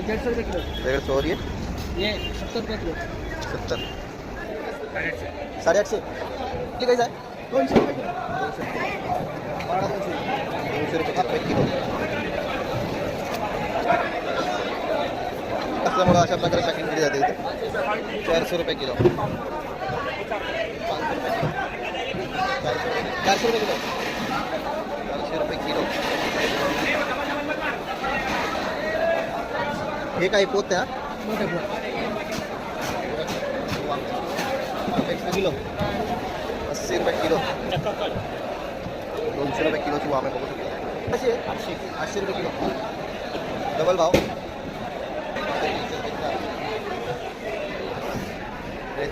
ये डेढ़ सौ रुपये किलो। डेढ़ सौ और ये? ये सत्तर रुपये किलो। सत्तर। आठशे किती काय आहे दोनशे रुपये किलो। दोनशे रुपये। रुपये किलो। असल्यामुळं अशा प्रकारे पॅकिंग केली जाते इथे चारशे रुपये किलो। चारशे रुपये किलो। हे काही पोत आहे किलो. अस्सी रुपये किलो. दोनशे रुपये किलोची वामे बघू शकतो. कशी आहे? आठशे. आठशे रुपये किलो. डबल भाव.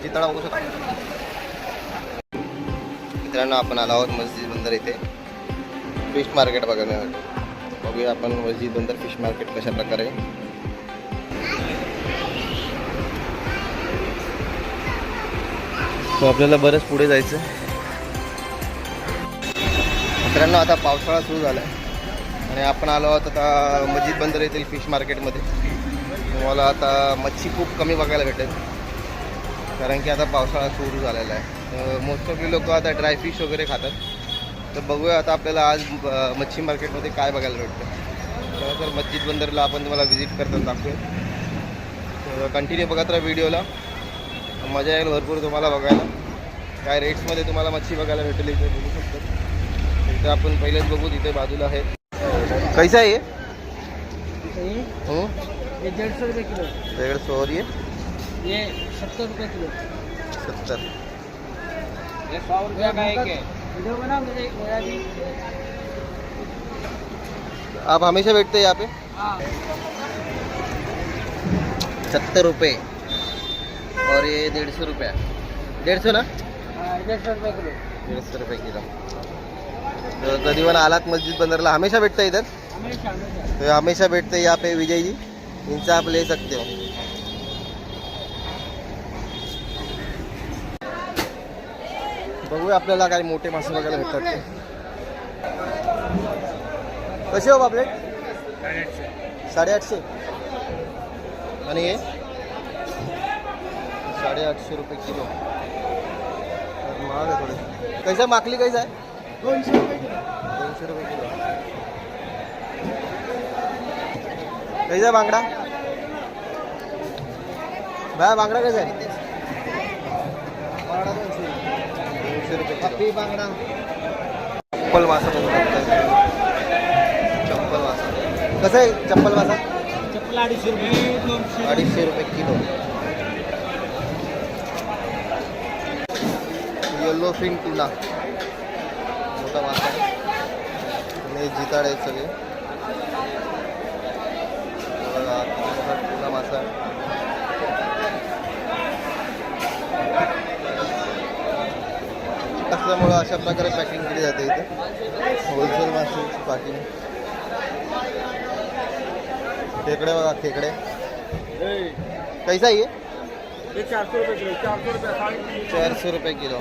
जिताडा बघू शकतो. मित्रांनो आपण आलो आहोत मस्जिद बंदर इथे. फिश मार्केट बघण्यासाठी. बघूया आपण मस्जिद बंदर फिश मार्केट कशा प्रकारे तो आपल्याला बरंच पुढे जायचं आहे. मित्रांनो आता पावसाळा सुरू झाला आहे आणि आपण आलो आहोत आता मस्जिद बंदर येथील फिश मार्केटमध्ये. तुम्हाला आता मच्छी खूप कमी बघायला भेटेल. कारण की आता पावसाळा सुरू झालेला आहे. मोस्ट ऑफली लोक आता ड्राय फिश वगैरे खातात. तर बघूया आता आपल्याला आज मच्छी मार्केटमध्ये काय बघायला भेटतं. तर तर मस्जिद बंदरला आपण तुम्हाला व्हिजिट करताना तर कंटिन्यू बघत राहा व्हिडिओला मज़ा येईल भरपूर तुम्हाला बघायला. काय रेट्समध्ये तुम्हाला मच्छी बघायला भेटेल इथे बघू शकतो. इथे आपण पहिलेच बघू तिथे बाजूला आहे. कैसा आहे ये डेढ़ सौ रुपये किलो. डेढ़ सौ और ये? ये सत्तर रुपये किलो. सत्तर. ये सौ रुपया का एक है वीडियो बना मुझे मेरा भी. आप हमेशा बैठते हैं यहाँ पे? हाँ. सत्तर रुपये. और ये डेढ़ सौ रुपया. डेढ़ सौ ना? डेढ़ सौ रुपये किलो. डेढ़ सौ रुपये किलो. तो कधी पण आलात मस्जिद बंदरला हमेशा बैठते हैं इधर तो हमेशा बैठते हैं यहाँ पे विजय जी इनसे आप ले सकते हो. बघूया आपल्याला काही मोठे मासे बघायला भेटतात. कसे हो बापलेट साडेआठशे. आणि हे? साडेआठशे रुपये किलो. तर महाग आहे थोडे. कैसा माकली कैसा आहे? दोनशे रुपये किलो. दोनशे रुपये किलो. कैसा बांगडा? भाया बांगडा कैसा आहे? बांगडा दोनशे. दोनशे रुपये किलो. बांगडा. चप्पल मासा चप्पल मासा कसं आहे चप्पल मासा चप्पल अडीचशे रुपये. अडीचशे रुपये किलो. येल्लो फिन टुना मोठा मासा. आणि जिताड आहेत सगळे मोठा टुना मासा. असल्यामुळं अशा प्रकारे पॅकिंग केली जाते इथे होलसेल माशांची पॅकिंग खेकडे बघा खेकडे कैसा आहे ये चार सौ रुपये किलो चार सौ रुपये साढ़े तीन रुपये किलो।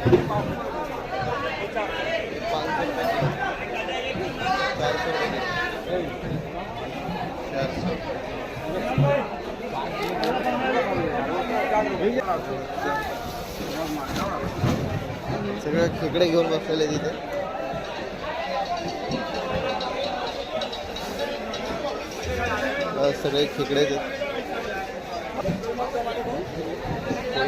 पाचशे रुपये किलो। चारशे रुपये किलो। चारशे सगळे खेकडे घेऊन बसलेले तिथे. बस सगळे खेकडेच आहेत.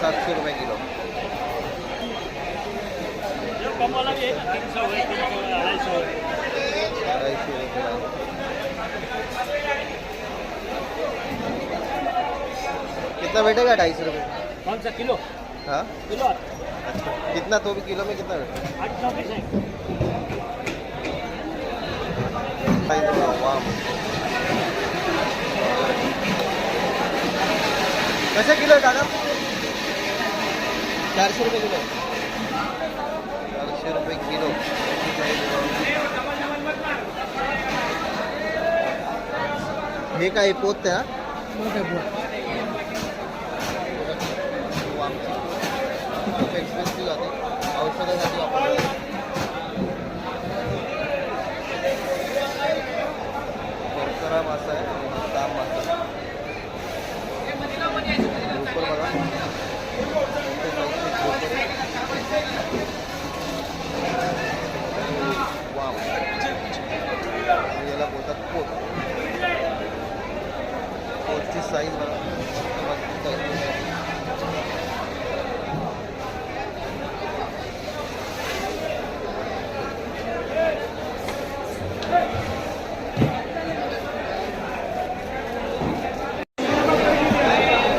सात सौ रुपये किलो. अडायशे रुपये कितना बैठेगा ढाई सौ रुपये? कौन सा किलो? हाँ? किलो अच्छा कितना? तो भी किलो में कितना बैठेगा? वाह कसे किलो दादा? चारशे रुपये किलो. चारशे रुपये किलो. हे काय पोत त्या खूप एक्सपेन्सिव्ह जाते औषधासाठी वापरलं मासा आहे ताम मासा आहे. बघा.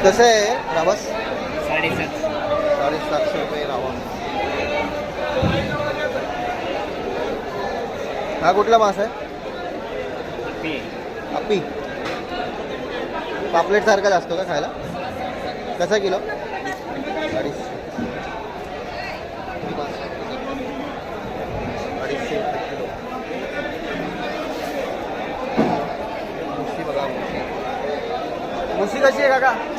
कसं आहे रावस? साडेसात. साडेसातशे रुपये रावा हा कुठला मास आहे? अप्पी पापलेट सारखाच असतो का खायला? कसा किलो? अडीचशे. अडीचशे किलो. मुशी बघा मुशी. मुशी कशी आहे काका?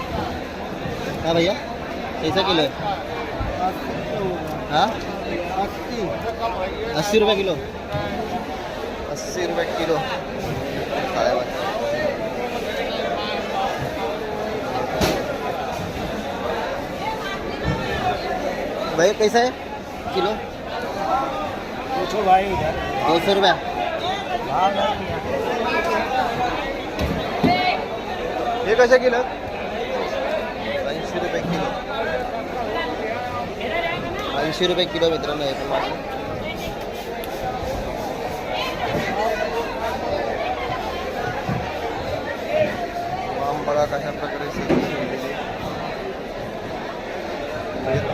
हाँ भैया कैसा किलो है? हाँ? अस्सी रुपये किलो। अस्सी रुपये किलो। भैया कैसा है? किलो? पूछो भाई दो सौ रुपया हे कशा किलो? ऐंशी रुपये किलो. ऐंशी रुपये किलो मित्रांनो हे पण मासे बघा कशा प्रकारे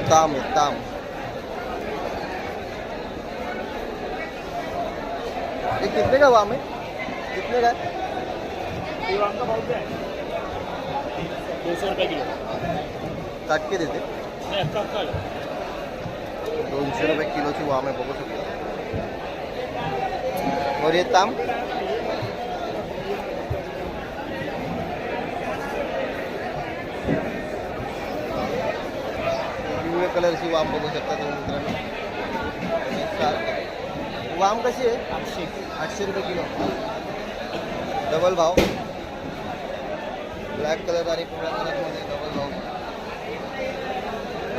ताम ये कितने का वाम है कितने का दो सौ रुपये किलो. काट के देते दोनशे रुपये किलोची वाम आहे बघू शकतो और ये ताम पिवळ्या कलरची वाम बघू शकता तुम्ही मित्रांनो वाम कशी आहे आठशे आठशे रुपये किलो डबल भाव ब्लॅक कलर आणि पिवळ्या कलरमध्ये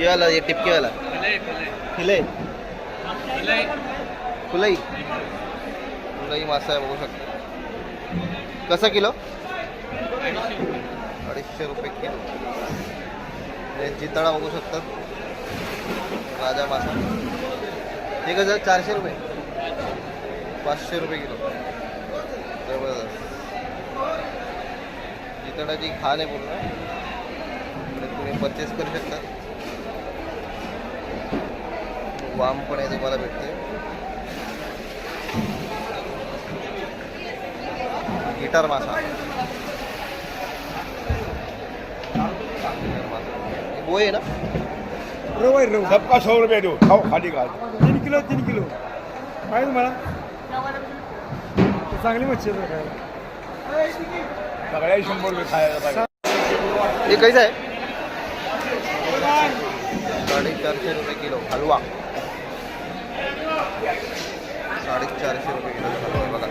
ये वाला ये टिपके वाला फिले फुलई फुलई मासा आहे बघू शकता कसा किलो अडीचशे रुपये किलो हे जिताडा बघू शकतात राजा मासा हे कसं चारशे रुपये पाचशे रुपये किलो जबरदस्त जिताडाची खाण आहे पूर्ण तुम्ही परचेस करू शकता वाम पण आहे तुम्हाला भेटते. गिटार मासा. हे बोय आहे ना रवय रव. सबका सौ रुपये दो। खाओ खाली का? तीन किलो तीन किलो. काय तुम्हाला? चांगली मच्छी आहे खायला. सगळ्या शंभर रुपये खायला हे कैसा आहे? साडेचारशे रुपये किलो हलवा. साडेचारशे रुपये किलो हलवा बघा.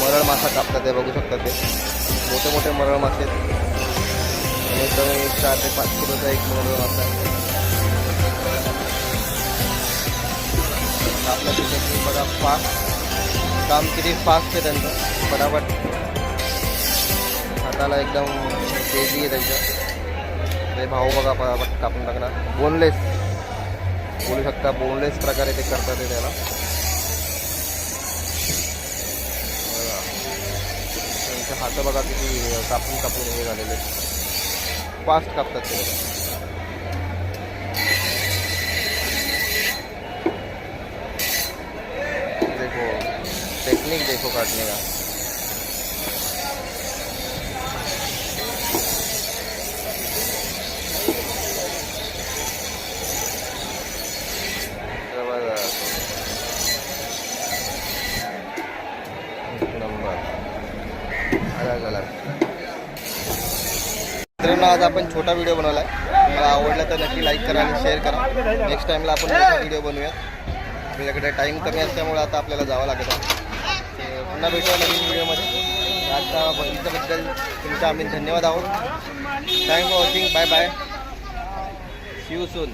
मरळ मासा कापतात ते बघू शकता ते. मोठे मोठे मरळ मासे. आहेत कमी एक चार ते पाच किलोचा एक मरळ मासा आहे. आपल्या तिथे बघा फास्ट काम किती फास्ट आहे त्यांचं. फटाफट. हाताला एकदम तेज़ी आहे त्यांच्या. ते भाऊ बघा, फटाफट कापून बोनलेस बोलू शकता बोनलेस प्रकारे ते करतात ते त्याला. त्यांचे हात बघा किती कापून कापून हे झालेले. फास्ट कापतात ते. देखो टेक्निक देखो काटने का मित्रांनो आज आपण छोटा व्हिडिओ बनवला आहे मला आवडला तर नक्की लाईक करा आणि शेअर करा. नेक्स्ट टाईमला आपण मोठा व्हिडिओ बनवूया आपल्याकडे टाईम कमी असल्यामुळे आता आपल्याला जावं लागत आहे. पुन्हा भेटूया नवीन व्हिडिओमध्ये. आता बघितल्याबद्दल तुमचा आम्ही धन्यवाद आहोत. Thank for watching bye bye see you soon